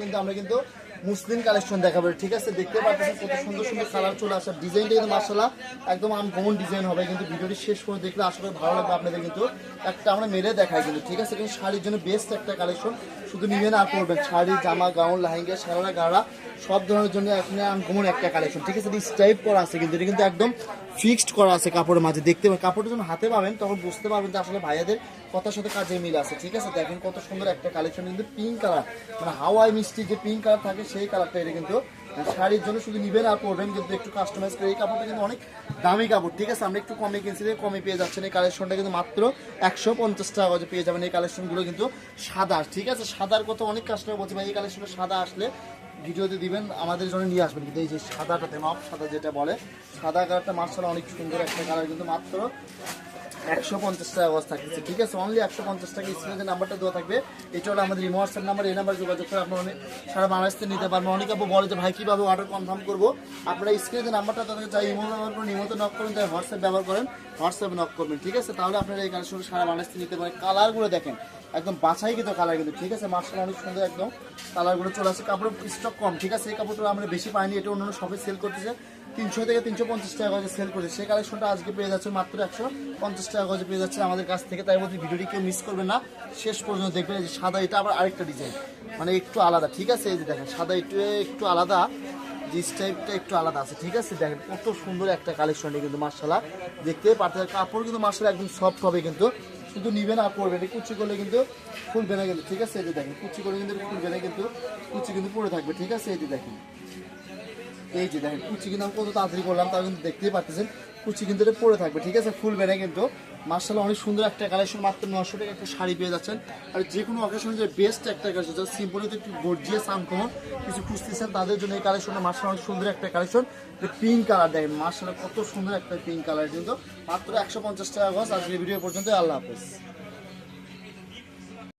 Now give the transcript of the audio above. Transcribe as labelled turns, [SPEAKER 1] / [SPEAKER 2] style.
[SPEAKER 1] কিন্তু আমরা কিন্তু মুসলিম কালেকশন দেখাবো, ঠিক আছে? দেখতে সুন্দর সুন্দর চলে ডিজাইনটা একদম ডিজাইন হবে, কিন্তু ভিডিওটি শেষ করে দেখলে আসলে ভালো লাগবে আপনাদের কিন্তু। একটা আমরা মেরে দেখাই ঠিক আছে? শাড়ির জন্য বেস্ট একটা কালেকশন শুধু নিবেন আর করবেন শাড়ি, জামা, গাউন, লাহেঙ্গা সারা গাড়া সব ধরনের জন্য এখানে আনকমন একটা কালেকশন ঠিক আছে স্টাইপ করা আছে কিন্তু, এটা কিন্তু একদম ফিক্সড করা আছে কাপড়ের মাঝে। দেখতে পাবেন, কাপড়টা যখন হাতে পাবেন, তখন বুঝতে পারবেন যে আসলে ভাইয়াদের কথার সাথে কাজে মিল আছে। ঠিক আছে, দেখেন কত সুন্দর একটা কালেকশন কিন্তু পিঙ্ক কালার মানে হাওয়াই মিষ্টি যে পিঙ্ক কালার থাকে, সেই কালারটা এটা কিন্তু শাড়ির জন্য শুধু নিবেন আর পরবেন, কিন্তু একটু কাস্টমাইজ করে এই কাপড়টা কিন্তু অনেক দামি কাপড়, ঠিক আছে? আমরা একটু কমে কিনছি কমে পেয়ে যাচ্ছেন। এই কালেকশনটা কিন্তু মাত্র একশো পঞ্চাশ টাকা পেয়ে যাবেন। এই কালেকশনগুলো কিন্তু সাদা, ঠিক আছে? সাদার কথা অনেক কাস্টমার বলছে এই কালেকশনটা সাদা আসলে ভিডিওতে দিবেন, আমাদের জন্য নিয়ে আসবেন। কিন্তু এই যে সাদাটাতে, মাপ সাদা যেটা বলে, সাদা কালারটা মার্শাল অনেক সুন্দর একটা কালার কিন্তু মাত্র একশো পঞ্চাশ টাকা গজ থাকছে ঠিক আছে? অনলি একশো পঞ্চাশ টাকা স্ক্রিনে নাম্বারটা দেওয়া থাকবে, এটা হলো আমাদের হোয়াটসঅ্যাপ নাম্বার এই নাম্বার যোগাযোগ করে আপনার অনেক সারা বাংলাদেশ থেকে নিতে পারবেন। অনেকে বলে যে, ভাই, কীভাবে অর্ডার কনফার্ম করব? আপনারা স্ক্রিনে যে নাম্বারটা তাদেরকে চাই ইমো ব্যবহার করেন ইমোতে নক করুন তাই হোয়াটসঅ্যাপ ব্যবহার করেন হোয়াটসঅ্যাপে নক করবেন, ঠিক আছে? তাহলে আপনারা এই কালেকশন সারা বাংলাদেশ থেকে নিতে পারেন। কালারগুলো দেখেন, একদম বাছাই কিন্তু কালার কিন্তু, ঠিক আছে? মার্শাল অনেক সুন্দর একদম কালারগুলো চলে আসে। কাপড় স্টক কম, ঠিক আছে? এই কাপড়টা আমরা বেশি পাইনি, এটা অন্যান্য সবে সেল করতেছে। তিনশো থেকে তিনশো পঞ্চাশ টাকা সেল করেছে। সেই কালেকশনটা আজকে পেয়ে যাচ্ছে মাত্র একশো পঞ্চাশ টাকা গজে পেয়ে যাচ্ছে আমাদের কাছ থেকে, তাই বলতে ভিডিওটি কেউ মিস করবে না। শেষ পর্যন্ত দেখবেন যে সাদা, এটা আবার আরেকটা ডিজাইন মানে একটু আলাদা, ঠিক আছে? এই যে দেখেন, সাদা একটু একটু আলাদা জিস টাইপটা একটু আলাদা আছে, ঠিক আছে? দেখেন, কত সুন্দর একটা কালেকশন কিন্তু মার্শাল্লাহ দেখতে পারতে কাপড় কিন্তু মার্শাল্লাহ একদম সফট হবে কিন্তু, শুধু নিবে না পড়বে এটা কুচি করলে কিন্তু ফুলবে না কিন্তু ঠিক আছে? এই যে দেখেন, কুচি করলে কিন্তু ফুলবে না কিন্তু, কুচি কিন্তু পড়ে থাকবে, ঠিক আছে? এই যে দেখেন, এই যে দেখেন, কুচি কিন্তু আমি কত তাড়াতাড়ি করলাম, তাও কিন্তু দেখতেই পাচ্ছেন কুচি কিন্তু এটা পরে থাকবে, ঠিক আছে? ফুল বেড়ে কিন্তু। মার্শাল অনেক সুন্দর একটা কালেকশন মাত্র নশো টাকা একটা শাড়ি পেয়ে যাচ্ছেন। আর যে কোনো অকেশনে যে বেস্ট একটা কালেকশন যারা সিম্পলিতে একটু গর্জিয়াস সামকমন কিছু খুঁজতেছেন, তাদের জন্য এই কালেকশনটা মার্শাল অনেক সুন্দর একটা কালেকশন পিঙ্ক কালার দেখেন মার্শাল কত সুন্দর একটা পিঙ্ক কালার কিন্তু। মাত্র একশো পঞ্চাশ টাকা গজ আজকে ভিডিও পর্যন্ত আল্লাহ হাফেজ।